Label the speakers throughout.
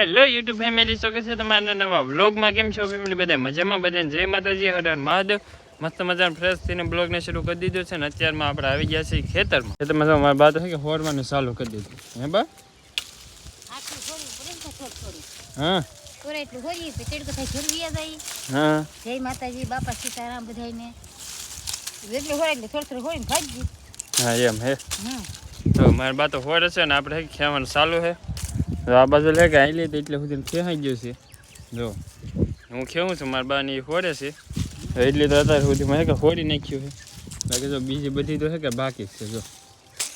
Speaker 1: Hello YouTube family તો કે છે તમારા નવા વ્લોગમાં કેમ છો ફેમિલી બધા મજામાં? બધાને જય માતાજી. હર મહાદેવ. મસ્ત મજાનો ફ્રેશ થઈને બ્લોગને શરૂ કરી દીધો છે ને અત્યારમાં આપણે આવી ગયા છીએ ખેતરમાં. ખેતરમાં જો મારી છે કે હોરવાનું ચાલુ કરી દીધું. હે બા? હા.
Speaker 2: તો
Speaker 1: હા.
Speaker 2: જય માતાજી બાપા સીતારામ જેટલું હોય એટલે થોડું થોડું હોય ને
Speaker 1: હા એમ હે.
Speaker 2: હમ
Speaker 1: મારા બા તો હોર છે ને આપણે ખેવાનું ચાલુ છે તો આ બાજુ લે કે અહીં લે એટલે સુધી ખેહાઈ ગયો છે. જો. હું ખેવું છું મારા બાની ખોડે છે. એટલે તો અત્યારે સુધી મેં કે ખોડી નાખ્યું છે. બાકી જો બીજી બધી તો હે કે બાકી છે જો.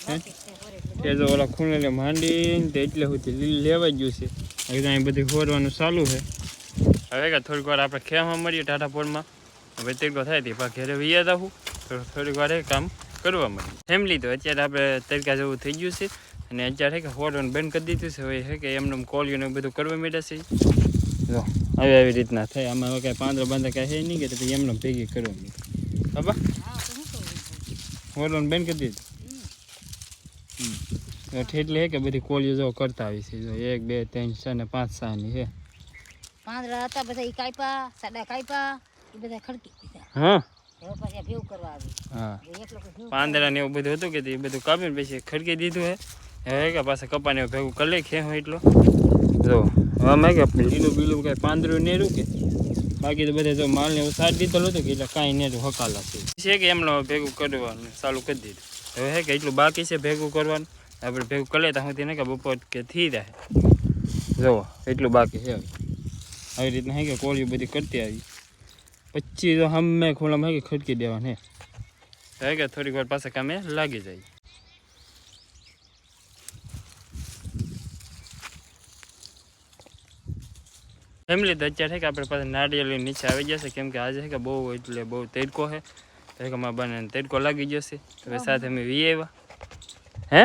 Speaker 2: છે એટલું
Speaker 1: એ જો ઓલા ખૂણે માંડીને તે એટલે સુધી લીલી લેવાઈ ગયું છે. હવે તો અહીં બધું હોરવાનું ચાલુ છે. હવે કે થોડીક વાર આપણે ખેવામાં મળીએ ટાટાપોરમાં હવે તેડકો થાય તે પણ ઘરે વૈયા જાઉં. તો થોડીક વાર એ કામ કરવા મળીએ ફેમિલી તો અત્યારે આપણે તડકા જેવું થઈ ગયું છે. અને અત્યારે કે હોરવાનું બંધ કરી દીધું છે. હવે છે કે એમને કોલિયું ને બધું કરવા માંડ્યા છે. જો. આવી આવી રીતના થાય. આમાં હવે કાંઈ પાંદરા બાંધા કાંઈ છે નહીં કે તો પછી એમને ભેગી કરવા માંડી બાબા?
Speaker 2: હા તો શું કરવું
Speaker 1: હોરવાનું બંધ કરી દીધું? ઠેટલે હે કે બધી કોલ જો કરતા આવી છે. જો એક બે ત્રણ છ ને પાંચ સાની છે
Speaker 2: પાંદડા હતા બધા કાપ્યા સાડા કાપ્યા એ બધા ખડકી
Speaker 1: હા? પાંદડા ને એવું બધું હતું કે તે એ બધું કાપીને પછી ખડકી દીધું હે? હવે કે પાછા કપાને ભેગું કરી લે ખેં એટલો. જો હવે મેં કે લીલું બીલું કાંઈ પાંદરું નેરું કે? બાકી તો બધા જો માલને એવું સારી દીધેલું હતું કે એટલે કાંઈ નેરું હકાલા છે છે કે એમનો ભેગું કરવાનું ચાલુ કરી દીધું. હવે હે કે એટલું બાકી છે ભેગું કરવાનું. આપણે ભેગું કરી લેતા હું તેને કે બપોર કે થઈ જાય. જુઓ એટલું બાકી છે હવે. આવી રીતના હે કે કોળીઓ બધી કરતી આવી. પછી તો હમે ખોલામાં હે કે ખડકી દેવાની હે. હે કે થોડીક વાર પાસે કામે લાગી જાય. ફેમિલી તો અત્યારે કે આપણે પાસે નારિયેળી નીચે આવી જશે કેમ કે આજે કે બહુ એટલે બહુ તડકો છે. તો કે મારા બાને તડકો લાગી જશે તો હવે સાથે અમે વી આવ્યા. હે?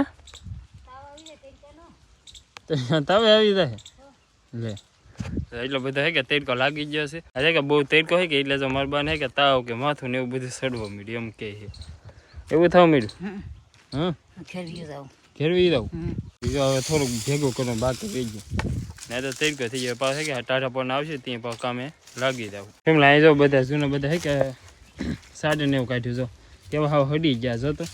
Speaker 1: તો તાવે આવી જાય. લે. એટલો બધો હે કે તડકો લાગી ગયો છે. આજે કે બહુ તડકો હે કે એટલે જો મારા બાને કે તાવ કે માથું ને એવું બધું સડવા મળ્યું એમ કે છે. એવું થવા મળ્યું? હા
Speaker 2: ખેરવી જાવ
Speaker 1: ખેરવી
Speaker 2: હમ.
Speaker 1: બીજો હવે થોડુંક ભેગું કરો બાકી રહી ગયું. નહીં તો તડકો થઈ જાય પાછા કે ટાટા પણ આવશે ત્યાં પાછું કામે લાગી જાવ કેમ અહીં જો બધા જૂના બધા હે કે સાડે ને એવું કાઢ્યું જો. કેવા હાવ હડી ગયા જોતો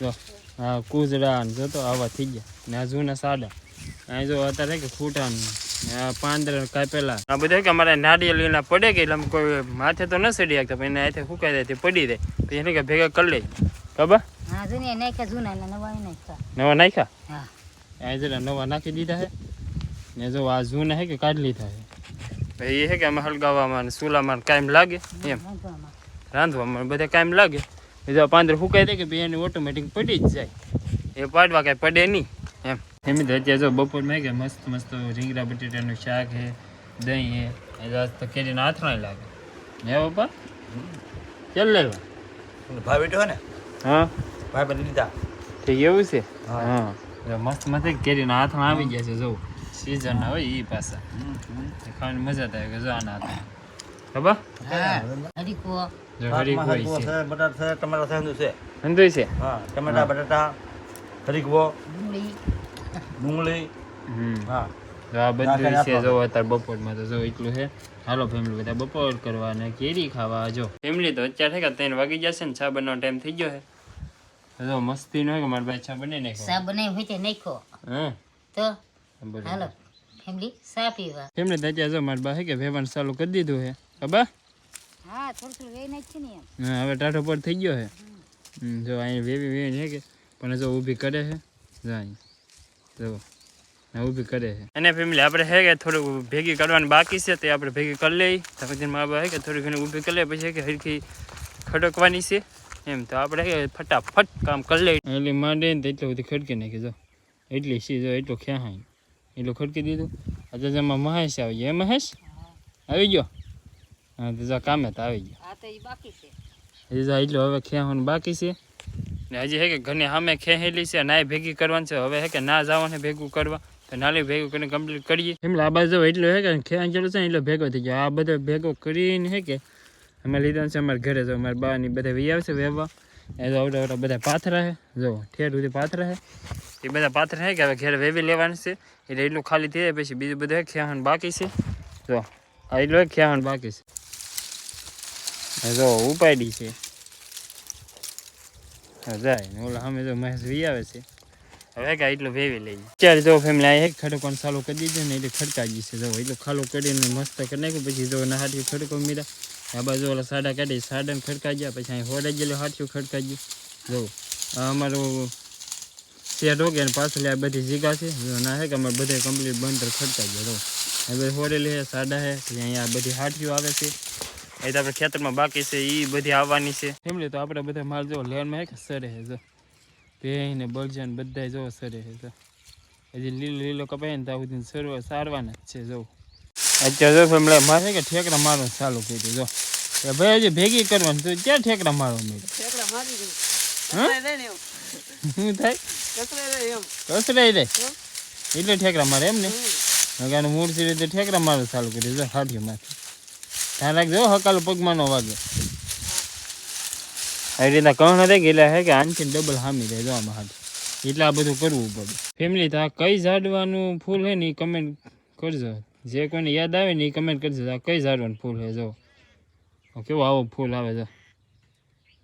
Speaker 1: જો હા કૂજડા ને જોતો આવા થઈ ગયા. ને આ જૂના સાડા. અહીં જો અત્યારે કે ખૂટા પાંદર કાપેલા. આ બધા કે અમારે નારિયેળીના પડે કે એટલે કોઈ માથે તો ન સડી શકતા પણ એને હાથે ફૂંકાઈ જાય તે પડી જાય. પછી એને કે ભેગા કરી લે. ખબર?
Speaker 2: હા જૂની નાખ્યા જૂના નવા નાખ્યા.
Speaker 1: નવા નાખ્યા?
Speaker 2: હા.
Speaker 1: અહીં જરા નવા નાખી દીધા છે ને જો આ જૂના હે કે કાઢી લીધા છે. ભાઈ એ હે કે અમે હળગાવવામાં ને ચૂલામાં કાયમ લાગે એમ. રાંધવામાં બધા કાયમ લાગે. બીજા પાંદર ફૂકાઈ દે કે ભાઈ એની ઓટોમેટિક પડી જ જાય. એ પાડવા કાંઈ પડે નહીં એમ. એમ તો અત્યારે જો બપોર મેં કે મસ્ત મસ્ત રીંગરા બટેટાનું શાક હે દહીં હે એ તો આજ તો કેરીના હાથમાં લાગે. હે બાપા ચાલ લેવા.
Speaker 3: ભાઈ બેઠો ને?
Speaker 1: હા.
Speaker 3: ભાઈ બની લીધા.
Speaker 1: એવું છે?
Speaker 3: હા.
Speaker 1: હા. મસ્ત મસ્ત કેરીના હાથમાં આવી ગયા છે જો સીઝન હોય એ પાછા ખાવાની મજા થાય કે જો આના ખબર
Speaker 2: હા હરીકો
Speaker 1: જો હરી કોઈ છે
Speaker 3: બટાટા છે ટમાટા છે છે
Speaker 1: સમજાય છે
Speaker 3: હા ટમેટા બટાટા હરીકવો
Speaker 2: ડુંગળી
Speaker 3: ડુંગળી
Speaker 1: હમ
Speaker 3: હા
Speaker 1: તો આ બધું છે જો અત્યારે બપોરમાં તો જો એટલું છે. હાલો ફેમિલી બધા બપોર કરવા ને કેરી ખાવા જો. ફેમિલી તો અત્યારે થાય કે ત્રણ વાગી જશે ને ચા બનાવવાનો ટાઈમ થઈ ગયો છે. તો જો મસ્તી ન હોય કે મારા ભાઈ ચા બને નાખો
Speaker 2: ચા બનાવી હોય તે નાખો
Speaker 1: હા.
Speaker 2: તો હાલો ફેમિલી સા પીવા?
Speaker 1: ફેમિલી તો જો માર બા હે કે ભેવાનું ચાલુ કરી દીધું હે ખબર
Speaker 2: હા થોડું થોડું વેઈ નાખી ને એમ.
Speaker 1: હા હવે ટાઢો પર થઈ ગયો હે જો અહીં વેવી વેવી હે કે પણ જો ઊભી કરે છે. જાય જો ઊભી કરે છે. અને ફેમિલી આપણે હે કે થોડું ભેગી કરવાની બાકી છે તે આપણે ભેગી કરી લઈ તો પછી મા બા હે કે થોડી ઘણી ઊભી કરી લે પછી કે હરખી ખડકવાની છે. એમ તો આપણે હે કે ફટાફટ કામ કરી લઈ એટલે માંડે ને એટલું બધી ખડકી નાખી જો. એટલી સી જો એટલું ખેહાય એટલું ખડકી દીધું અત્યારે જેમાં મહેશ આવી ગયો એ મહેશ આવી ગયો હા તો જો કામે તો આવી ગયો
Speaker 2: આ તો એ બાકી છે
Speaker 1: હજી તો એટલું હવે ખેવાનું બાકી છે ને હજી હે કે ઘરની સામે ખેહેલી છે નાય ભેગી કરવાની છે હવે હે કે ના જવાને ભેગું કરવા તો નાલી ભેગું કરીને કમ્પ્લીટ કરીએ એમ આ બાજુ એટલું હે કે ખેવાનું ચાલુ છે ને એટલો ભેગો થઈ ગયો આ બધો ભેગો કરીને હે કે અમે લીધો છે અમારા ઘરે જો અમારા બાની બધા વી આવશે વેવા એ તો આવડા આવડા બધા પાથરા હે જો ઠેર સુધી પાથરા હે એ બધા પાત્ર છે કે હવે ઘેર વેવી લેવાનું છે. એટલે એટલું ખાલી થઈ જાય પછી બીજું બધું ખેવાનું બાકી છે. જો આ એટલું ખેવાનું બાકી છે. આ જો ઉપાડી છે. હા, જાય ને ઓલા સામે જો મહેશ વી આવે છે. હવે કે એટલું વેવી લઈએ અત્યારે જો ફેમિલી આ એક ખડકોને ચાલુ કરી દીધું ને એટલે ખડકાઈ ગઈ છે. જો એટલું ખાલું કરીને મસ્ત કરી નાખ્યું પછી જો ના હાથી ખડકો મીરા. આ બાજુ ઓલા સાડા કાઢી સાડાને ખડકાઈ ગયા પછી અહીં હોડાઈ ગયેલું હાથિયું ખડકાઈ ગયું. જો આ અમારું શેડ હોગે ને પાછળ આ બધી જીગા છે. જો ના છે કે અમારે બધે કમ્પ્લીટ બંધ ખડકાઈ ગયા. જો હવે હોડેલી છે સાડા છે પછી અહીંયા આ બધી હાથીઓ આવે છે. એ તો આપણે ખેતરમાં બાકી છે એ બધી આવવાની છે. ફેમિલી તો આપણે બધા માલ જો લેનમાં છે કે સરે છે જો. ભેં ને બળજાન બધા જો સરે છે જો. હજી લીલો લીલો કપાય ને ત્યાં સુધી સરવા સારવાના જ છે જો. અત્યારે જો ફેમિલી મારે કે ઠેકડા મારવાનું ચાલુ કર્યું જો. એ ભાઈ હજી ભેગી કરવાની તો ક્યાં ઠેકડા મારવા મળ્યો શું થાય? કસરાઈ રે એટલે ઠેકરા મારે એમ ને? નગાનું મૂર્તિ રીતે ઠેકરા મારે ચાલુ કર્યું દે હાથીઓ માંથી. ધ્યાન રાખજો હકાલો પગમાં નો વાગે. એ રીતના કહણ કે એટલે હે કે આનથી ડબલ હામી રહે જોવામાં આમાં હાથ. એટલે આ બધું કરવું પડે. ફેમિલી તો આ કઈ ઝાડવાનું ફૂલ હે ને એ કમેન્ટ કરજો. જે કોઈને યાદ આવે ને એ કમેન્ટ કરજો આ કઈ ઝાડવાનું ફૂલ હે જો. કેવો આવો ફૂલ આવે જો.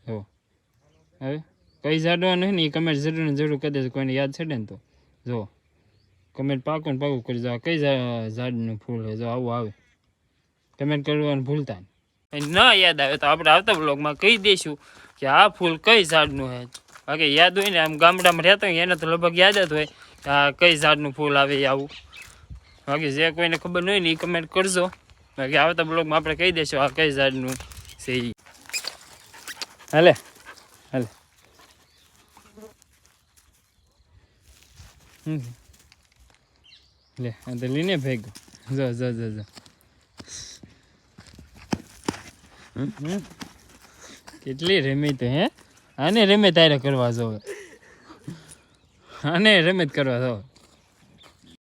Speaker 1: જો હવે? કઈ ઝાડવાનું હોય ને એ કમેન્ટ જરૂર જરૂર કરી દેજો, કોઈને યાદ છે ને તો. જો કમેન્ટ પાકું પાકું કરી દો. કઈ ઝાડનું ફૂલ છે જો, આવું આવે. કમેન્ટ કરવાનું ભૂલતા ન યાદ આવે તો આપણે આવતા બ્લોગમાં કહી દઈશું કે આ ફૂલ કઈ ઝાડનું છે બાકી યાદ હોય ને, આમ ગામડામાં રહેતો હોય એને તો લગભગ યાદ જ હોય કે આ કઈ ઝાડનું ફૂલ આવે આવું. બાકી જે કોઈને ખબર ન હોય ને એ કમેન્ટ કરજો. બાકી આવતા બ્લોગમાં આપણે કહી દઈશું આ કઈ ઝાડનું છે હાલે હાલે. લે, આ તો લઈને ભેગો. જો જો જો જો. કેટલી રમી તો, હે? આને રમે તારે કરવા જોવે. આને રમત કરવા જો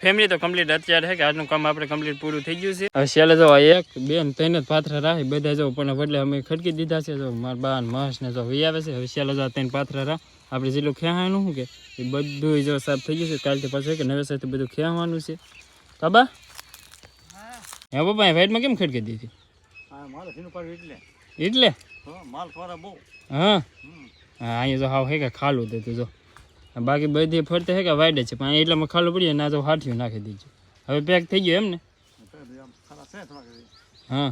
Speaker 1: ફેમિલી તો કમ્પ્લીટ અત્યારે છે કે આજનું કામ આપણે કમ્પ્લીટ પૂરું થઈ ગયું છે. હવે છેલ્લે જો એક, બે ને ત્રણ જ પાથરા રાખી, બધા જો પણ બદલે અમે ખડકી દીધા છે. જો મારા બા મહેશ ને જો વી આવે છે. હવે છેલ્લે જો ત્રણ પાથરા રાખ. આપણે જેટલું ખેવાનું શું કે એ બધું જો સાફ થઈ ગયું છે કાલથી પાછું કે નવેસરથી બધું ખેવાનું છે. બાબા? હે. બાબા એ વાઇટમાં કેમ ખડકી દીધી?
Speaker 3: એટલે. હા
Speaker 1: અહીંયા જો હાવ હે કે ખાલું હતું જો. બાકી બધી ફરતે હે કે વાઈડે જ છે પણ એટલામાં ખાલું પડી ના તો હાથીઓ નાખી દીધું હવે પેક થઈ ગયું એમ ને?
Speaker 3: છે
Speaker 1: હા.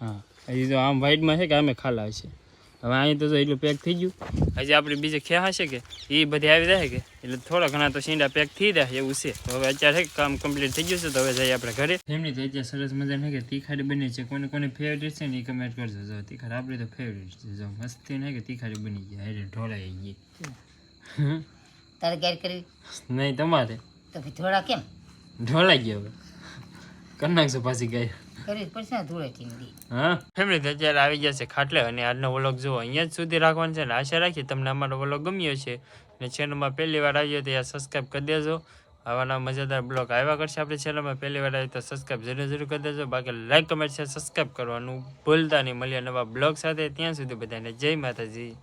Speaker 1: હા. એ તો આમ વાઈડમાં છે કે અમે ખાલા હશે હવે અહીં તો એટલું પેક થઈ ગયું. હજી આપણે બીજે ખ્યા હશે કે? એ બધી આવી જાય કે? એટલે થોડા ઘણા તો સીંડા પેક થઈ રહ્યા એવું છે. હવે અત્યારે કામ કમ્પ્લીટ થઈ ગયું છે તો હવે જઈએ આપણે ઘરે. એમની તો અત્યારે સરસ મજાની નહીં કે? તીખારી બની છે. કોને કોને ફેવરેટ છે ને એ કમેન્ટ કરજો. જો તીખારી આપણી તો ફેવરેટ છે. જો મસ્તી ને કે તીખારી બની ગયા એટલે ઢોળાઈ ગઈ.
Speaker 2: તારે ક્યારે કરવી?
Speaker 1: નહીં તમારે?
Speaker 2: તો થોડા કેમ?
Speaker 1: ઢોળાઈ ગયા હવે. કરી નાખશો પાછી ગાય. હા? ફેમિલી અત્યારે આવી છે ખાટલે અને આજનો વ્લોગ જુઓ. અહીંયા જ સુધી રાખવાનો છે ને આશા રાખી તમને અમારો વ્લોગ ગમ્યો છે. ને ચેનલમાં પહેલી વાર આવ્યો તો યાર સબસ્ક્રાઈબ કરી દેજો. આવાના મજાદાર બ્લોગ આવ્યા કરશે આપણે ચેનલમાં પહેલી વાર આવી તો સબસ્ક્રાઈબ જરૂર જરૂર કરી દેજો. બાકી લાઈક કમેન્ટ છે સબસ્ક્રાઈબ કરવાનું ભૂલતા નહીં. મળીએ નવા બ્લોગ સાથે. ત્યાં સુધી બધાને જય માતાજી.